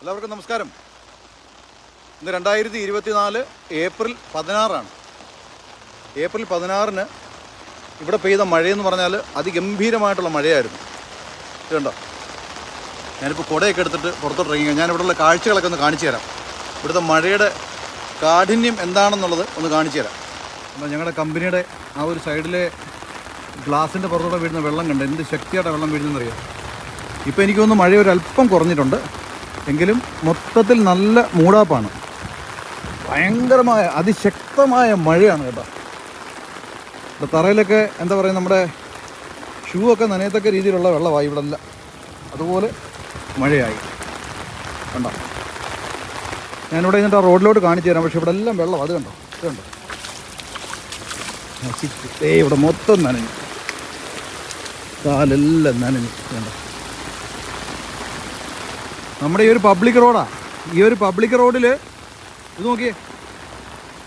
എല്ലാവർക്കും നമസ്കാരം. ഇന്ന് രണ്ടായിരത്തി ഇരുപത്തിനാല് ഏപ്രിൽ പതിനാറാണ്. ഏപ്രിൽ പതിനാറിന് ഇവിടെ പെയ്ത മഴയെന്ന് പറഞ്ഞാൽ അതിഗംഭീരമായിട്ടുള്ള മഴയായിരുന്നു. ഇതുണ്ടോ ഞാനിപ്പോൾ കുടയൊക്കെ എടുത്തിട്ട് പുറത്തോട്ട് ഇറങ്ങി ഞാൻ ഇവിടെയുള്ള കാഴ്ചകളൊക്കെ ഒന്ന് കാണിച്ചു തരാം. ഇവിടുത്തെ മഴയുടെ കാഠിന്യം എന്താണെന്നുള്ളത് ഒന്ന് കാണിച്ചു തരാം. അപ്പോൾ ഞങ്ങളുടെ കമ്പനിയുടെ ആ ഒരു സൈഡിലെ ഗ്ലാസിന്റെ പുറത്തോടെ വീഴുന്ന വെള്ളം കണ്ട് എന്ത് ശക്തിയായിട്ട് വെള്ളം വീഴുന്നതെന്നറിയാം? ഇപ്പോൾ എനിക്കൊന്ന് മഴ ഒരു അല്പം കുറഞ്ഞിട്ടുണ്ട്. എങ്കിലും മൊത്തത്തിൽ നല്ല മൂടാപ്പാണ്. ഭയങ്കരമായ അതിശക്തമായ മഴയാണ് കേട്ടോ. ഇവിടെ തറയിലൊക്കെ എന്താ പറയുക നമ്മുടെ ഷൂ ഒക്കെ നനയത്തക്ക രീതിയിലുള്ള വെള്ളമായി ഇവിടെ അല്ല അതുപോലെ മഴയായി. കണ്ടോ? ഞാനിവിടെ നിന്നിട്ട് ആ റോഡിലോട്ട് കാണിച്ചു തരാം പക്ഷെ ഇവിടെ എല്ലാം വെള്ളം. അത് കണ്ടോ? ഇത് കണ്ടോ? ഏ ഇവിടെ മൊത്തം നനഞ്ഞു. കാലെല്ലാം നനഞ്ഞു. കണ്ടോ? നമ്മുടെ ഈ ഒരു പബ്ലിക് റോഡാ ഈ ഒരു പബ്ലിക് റോഡിൽ ഇത് നോക്കിയേ.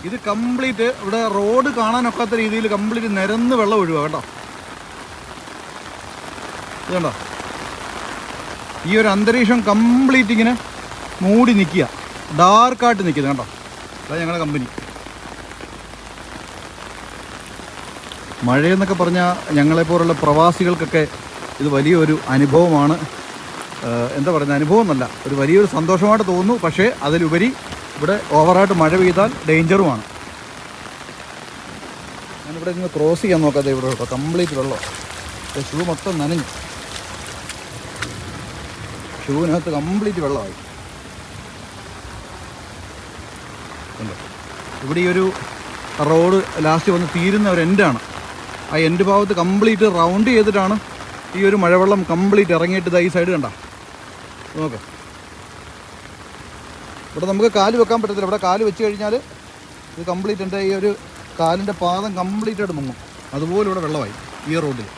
ഇത് കംപ്ലീറ്റ് ഇവിടെ റോഡ് കാണാനൊക്കാത്ത രീതിയിൽ കംപ്ലീറ്റ് നിരന്ന് വെള്ളം ഒഴിവാ കേട്ടോ. ഇത് കണ്ടോ? ഈ ഒരു അന്തരീക്ഷം കംപ്ലീറ്റ് ഇങ്ങനെ മൂടി നിൽക്കുക ഡാർക്കായിട്ട് നിൽക്കുന്നത് കണ്ടോ? അതാ ഞങ്ങളുടെ കമ്പനി മഴയെന്നൊക്കെ പറഞ്ഞാൽ ഞങ്ങളെപ്പോലുള്ള പ്രവാസികൾക്കൊക്കെ ഇത് വലിയൊരു അനുഭവമാണ്. എന്താ പറയുന്നത് അനുഭവം എന്നല്ല ഒരു വലിയൊരു സന്തോഷമായിട്ട് തോന്നുന്നു. പക്ഷേ അതിലുപരി ഇവിടെ ഓവറായിട്ട് മഴ പെയ്താൽ ഡേഞ്ചറുമാണ്. ഞാനിവിടെ നിന്ന് ക്രോസ് ചെയ്യാൻ നോക്കാതെ ഇവിടെ കേട്ടോ. കംപ്ലീറ്റ് വെള്ളം. ഷൂ മൊത്തം നനഞ്ഞു. ഷൂവിനകത്ത് കംപ്ലീറ്റ് വെള്ളമായി? ഇവിടെ ഈ ഒരു റോഡ് ലാസ്റ്റ് വന്ന് തീരുന്ന ഒരു എൻഡാണ്. ആ എൻഡ് ഭാഗത്ത് കംപ്ലീറ്റ് റൗണ്ട് ചെയ്തിട്ടാണ് ഈ ഒരു മഴവെള്ളം കംപ്ലീറ്റ് ഇറങ്ങിയിട്ട് ഈ സൈഡ് കണ്ട. നോക്ക്. ഇവിടെ നമുക്ക് കാൽ വെക്കാൻ പറ്റത്തില്ല. ഇവിടെ കാൽ വെച്ച് കഴിഞ്ഞാൽ ഇത് കംപ്ലീറ്റ് എന്റെ ഈ ഒരു കാലിന്റെ പാദം കംപ്ലീറ്റ് ആയിട്ട് മുങ്ങും. അതുപോലെ ഇവിടെ വെള്ളമായി ഈ റോഡിൽ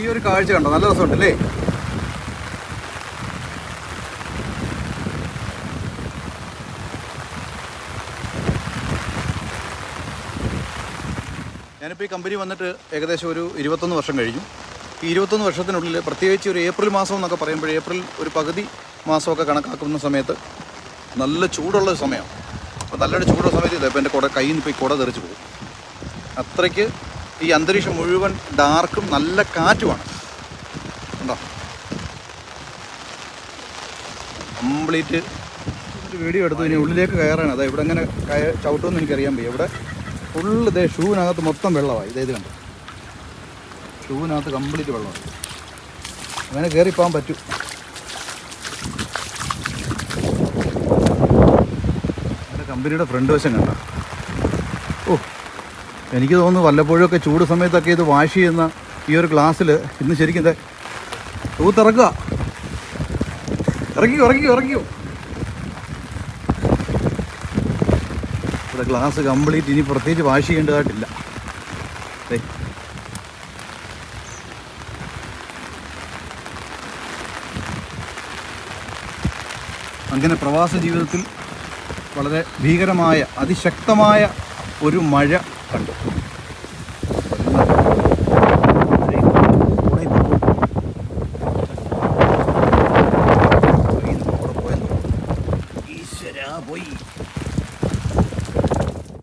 ഈ ഒരു കാഴ്ച കണ്ടോ? നല്ല രസമുണ്ടല്ലേ? ഞാനിപ്പോൾ ഈ കമ്പനി വന്നിട്ട് ഏകദേശം ഒരു ഇരുപത്തൊന്ന് വർഷം കഴിഞ്ഞു. ഈ ഇരുപത്തൊന്ന് വർഷത്തിനുള്ളിൽ പ്രത്യേകിച്ച് ഒരു ഏപ്രിൽ മാസം എന്നൊക്കെ പറയുമ്പോൾ ഏപ്രിൽ ഒരു പകുതി മാസമൊക്കെ കണക്കാക്കുന്ന സമയത്ത് നല്ല ചൂടുള്ള ഒരു സമയമാണ് അപ്പോൾ നല്ലൊരു ചൂടുള്ള സമയത്ത് ഇതപ്പോൾ എന്റെ കുട കയ്യിൽ നിന്ന് ഈ കുട തെറിച്ച് പോകും. അത്രയ്ക്ക് ഈ അന്തരീക്ഷം മുഴുവൻ ഡാർക്കും നല്ല കാറ്റുമാണ്. ഉണ്ടോ കംപ്ലീറ്റ് വീഡിയോ എടുത്തു ഇനി ഉള്ളിലേക്ക് കയറാണ് അതാ ഇവിടെ എങ്ങനെ ചവിട്ടുമെന്ന് എനിക്കറിയാൻ വയ്യ. ഇവിടെ ഫുള്ള് ഇതേ ഷൂവിനകത്ത് മൊത്തം വെള്ളമായി. ഇതേ ഇത് കണ്ടു? ഷൂവിനകത്ത് കംപ്ലീറ്റ് വെള്ളമായി അങ്ങനെ കയറി പോകാൻ പറ്റും. എന്റെ കമ്പനിയുടെ ഫ്രണ്ട് വശം കണ്ട? ഓ എനിക്ക് തോന്നുന്നു വല്ലപ്പോഴൊക്കെ ചൂട് സമയത്തൊക്കെ ഇത് വാഷ് ചെയ്യുന്ന ഈ ഒരു ഗ്ലാസ്സിൽ ഇന്ന് ശരിക്കും തൂത്തിറക്കുക ഇറങ്ങിയോ ഇറങ്ങിയോ ഇറങ്ങിയോ ഇവിടെ ഗ്ലാസ് കംപ്ലീറ്റ് ഇനി പ്രത്യേകിച്ച് വാഷ് ചെയ്യേണ്ടതായിട്ടില്ല ദേ. അങ്ങനെ പ്രവാസ ജീവിതത്തിൽ വളരെ ഭീകരമായ അതിശക്തമായ ഒരു മഴ കണ്ടു